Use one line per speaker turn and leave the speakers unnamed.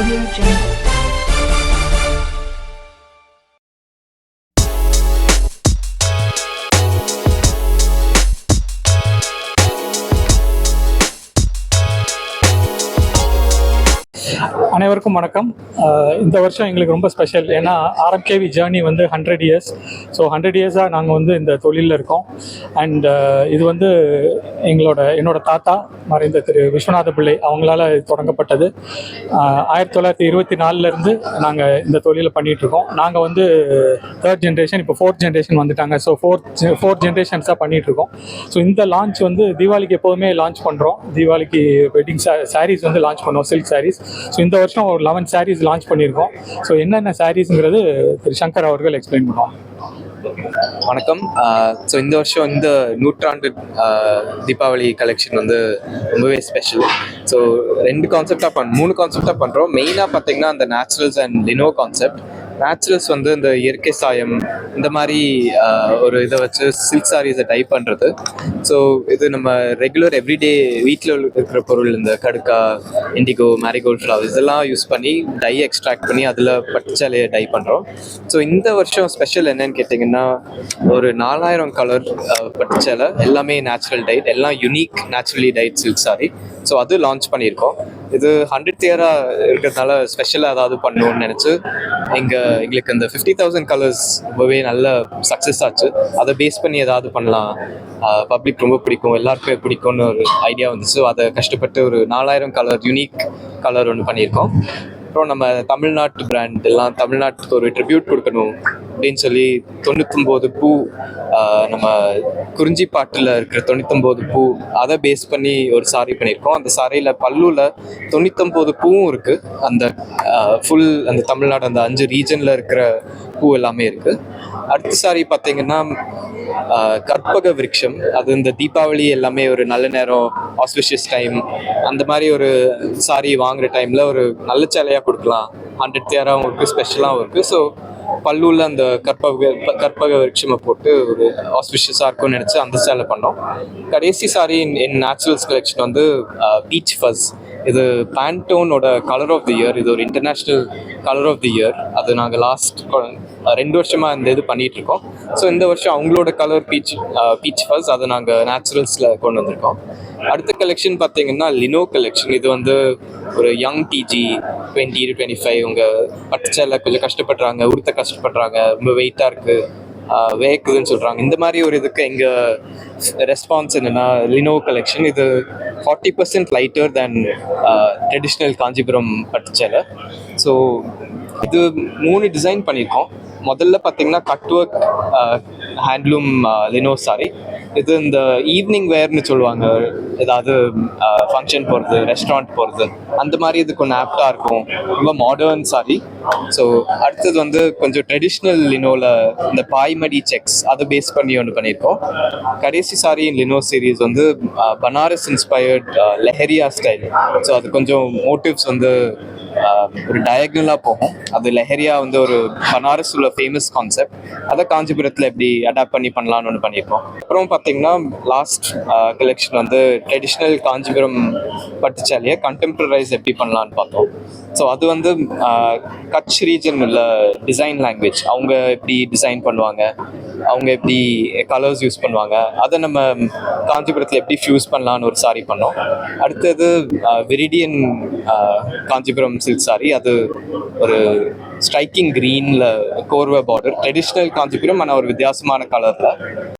Audio Jungle.
அனைவருக்கும் வணக்கம். இந்த வருஷம் எங்களுக்கு ரொம்ப ஸ்பெஷல் ஏன்னா R M K V journey வந்து ஹண்ட்ரட் இயர்ஸ் ஸோ ஹண்ட்ரட் இயர்ஸாக நாங்கள் வந்து இந்த தொழிலில் இருக்கோம். அண்ட் இது வந்து எங்களோட என்னோட தாத்தா மறைந்த திரு விஸ்வநாத பிள்ளை அவங்களால தொடங்கப்பட்டது. ஆயிரத்தி தொள்ளாயிரத்தி இருபத்தி நாலுலேருந்து நாங்கள் இந்த தொழிலை பண்ணிகிட்ருக்கோம் நாங்கள் வந்து தேர்ட் ஜென்ரேஷன் இப்போ ஃபோர்த் ஜென்ரேஷன் வந்துட்டாங்க. ஸோ ஃபோர்த் ஃபோர்த் ஜென்ரேஷன்ஸாக பண்ணிகிட்ருக்கோம் இருக்கோம். ஸோ இந்த லான்ச் வந்து தீபாவளிக்கு எப்போதுமே லான்ச் பண்ணுறோம் தீபாவளிக்கு வெட்டிங் சாரீஸ் வந்து லான்ச் பண்ணுவோம் சில்க் சாரீஸ் ஸோ இந்த வருஷம் ஒரு லெவன் சாரீஸ் லான்ச் பண்ணியிருக்கோம். ஸோ என்னென்ன சாரீஸ்ங்கிறது திரு சங்கர் அவர்கள் எக்ஸ்பிளைன் பண்ணுவோம்
வணக்கம். ஸோ இந்த வருஷம் இந்த நூற்றாண்டு தீபாவளி கலெக்ஷன் வந்து ரொம்பவே ஸ்பெஷல் ஸோ ரெண்டு கான்செப்டாக பண் மூணு கான்செப்டாக பண்ணுறோம் மெயினாக பார்த்தீங்கன்னா அந்த naturals and Lino concept naturals வந்து இந்த இயற்கை சாயம் இந்த மாதிரி ஒரு இதை வச்சு சில்க் சாரீஸை டை பண்ணுறது ஸோ இது நம்ம ரெகுலர் எவ்ரிடே வீட்டில் இருக்கிற பொருள் இந்த கடுக்கா இண்டிகோ மேரிகோல்ட் ஃப்ளவர்ஸ் இதெல்லாம் யூஸ் பண்ணி டை எக்ஸ்ட்ராக்ட் பண்ணி அதில் பட்டுச்சாலையை டை பண்ணுறோம் ஸோ இந்த வருஷம் ஸ்பெஷல் என்னன்னு கேட்டிங்கன்னா ஒரு நாலாயிரம் கலர் பச்சலை எல்லாமே நேச்சுரல் டைட் எல்லாம் unique naturally dyed silk sari so அது லான்ச் பண்ணியிருக்கோம். இது ஹண்ட்ரட் இயராக இருக்கிறதுனால ஸ்பெஷலாக ஏதாவது பண்ணணும்னு நினச்சி எங்கள் எங்களுக்கு இந்த ஃபிஃப்டி தௌசண்ட் கலர்ஸ் ரொம்பவே நல்ல சக்ஸஸ் ஆச்சு. அதை பேஸ் பண்ணி ஏதாவது பண்ணலாம். பப்ளிக் ரொம்ப பிடிக்கும். எல்லாருக்குமே பிடிக்கும்னு ஒரு ஐடியா வந்துச்சு. அதை கஷ்டப்பட்டு ஒரு நாலாயிரம் கலர் யூனிக் கலர் ஒன்று பண்ணியிருக்கோம். அப்புறம் நம்ம தமிழ்நாட்டு பிராண்ட் எல்லாம் தமிழ்நாட்டுக்கு ஒரு ட்ரிபியூட் கொடுக்கணும். அப்படின்னு சொல்லி தொண்ணூத்தொம்போது பூ நம்ம குறிஞ்சி பாட்டில் இருக்கிற தொண்ணூத்தொம்போது பூ அதை பேஸ் பண்ணி ஒரு சாரி பண்ணியிருக்கோம். அந்த சாரியில் பல்லுவில் தொண்ணூத்தொம்போது பூவும் இருக்குது அந்த ஃபுல் அந்த தமிழ்நாடு அந்த அஞ்சு ரீஜனில் இருக்கிற பூ எல்லாமே இருக்குது அடுத்த சாரி பார்த்தீங்கன்னா கற்பக விருட்சம். அது இந்த தீபாவளி எல்லாமே ஒரு நல்ல நேரம் ஆஸ்பிஷியஸ் டைம் அந்த மாதிரி ஒரு சாரி வாங்குற டைமில் ஒரு நல்ல சேலையாக கொடுக்கலாம். ஹண்ட்ரட் தேராகவும் இருக்குது ஸ்பெஷலாகவும் இருக்குது ஸோ பல்லூரில் அந்த கற்பக கற்பக விருட்சமை போட்டு ஒரு ஆஸ்பிஷியஸாக இருக்கும்னு நினச்சி அந்த சேலை பண்ணோம். கடைசி சாரி என் நேச்சுரல்ஸ் கலெக்ஷன் வந்து பீச் ஃபஸ் இது பேண்டோனோட கலர் ஆஃப் தி இயர் இது ஒரு international colour of the year அது நாங்கள் லாஸ்ட் ரெண்டு வருஷமாக இந்த இது பண்ணிகிட்ருக்கோம் இருக்கோம். ஸோ இந்த வருஷம் அவங்களோட கலர் பீச் பீச் ஃபஸ் அதை நாங்கள் நேச்சுரல்ஸில் கொண்டு வந்திருக்கோம். அடுத்த கலெக்ஷன் பார்த்தீங்கன்னா லினோ கலெக்ஷன் இது வந்து ஒரு யங் டிஜி டுவெண்ட்டி டு டுவெண்ட்டி ஃபைவ் உங்கள் பட்டுச்சேல கொஞ்சம் கஷ்டப்படுறாங்க உடுத்த கஷ்டப்படுறாங்க ரொம்ப வெயிட்டாக இருக்குது வேக்குதுன்னு சொல்கிறாங்க இந்த மாதிரி ஒரு இதுக்கு எங்கள் ரெஸ்பான்ஸ் என்னென்னா லினோ கலெக்ஷன் இது forty percent lighter than traditional Kanchipuram பட்டுச்சேலை so இது மூணு டிசைன் பண்ணியிருக்கோம். முதல்ல பார்த்தீங்கன்னா cut work handloom leno sari இது இந்த ஈவினிங் வேர்னு சொல்லுவாங்க. ஏதாவது ஃபங்க்ஷன் போகிறது ரெஸ்டாரண்ட் போகிறது அந்த மாதிரி இது கொஞ்சம் ஆப்டாக இருக்கும். ரொம்ப மாடர்ன் சாரி ஸோ அடுத்தது வந்து கொஞ்சம் ட்ரெடிஷ்னல் லினோவில் இந்த பாய்மடி செக்ஸ் அதை பேஸ் பண்ணி ஒன்று பண்ணியிருக்கோம். கடைசி சாரி லினோ சீரீஸ் வந்து Banaras inspired leheriya style so அது கொஞ்சம் மோட்டிவ்ஸ் வந்து ஒரு டயக்னலாக போகும். அது லெஹரியா வந்து ஒரு பனாரஸ் உள்ள ஃபேமஸ் கான்செப்ட் அதை காஞ்சிபுரத்தில் எப்படி அடாப்ட் பண்ணி பண்ணலான்னு ஒன்று பண்ணியிருக்கோம் அப்புறம் பார்த்தீங்கன்னா லாஸ்ட் கலெக்ஷன் வந்து ட்ரெடிஷ்னல் காஞ்சிபுரம் பட்டுச்சாலையை கண்டெம்பரரைஸ் எப்படி பண்ணலான்னு பார்த்தோம். ஸோ அது வந்து கட்ச் ரீஜன் உள்ள டிசைன் லாங்குவேஜ் அவங்க எப்படி டிசைன் பண்ணுவாங்க? அவங்க எப்படி கலர்ஸ் யூஸ் பண்ணுவாங்க? அதை நம்ம காஞ்சிபுரத்தில் எப்படி ஃபியூஸ் பண்ணலான்னு ஒரு சாரி பண்ணோம். அடுத்தது விரிடியன் காஞ்சிபுரம் சில்க் சாரி அது ஒரு ஸ்ட்ரைக்கிங் க்ரீனில் கோர்வை பார்டர் ட்ரெடிஷ்னல் காஞ்சிபுரம் ஆனால் ஒரு வித்தியாசமான கலரில்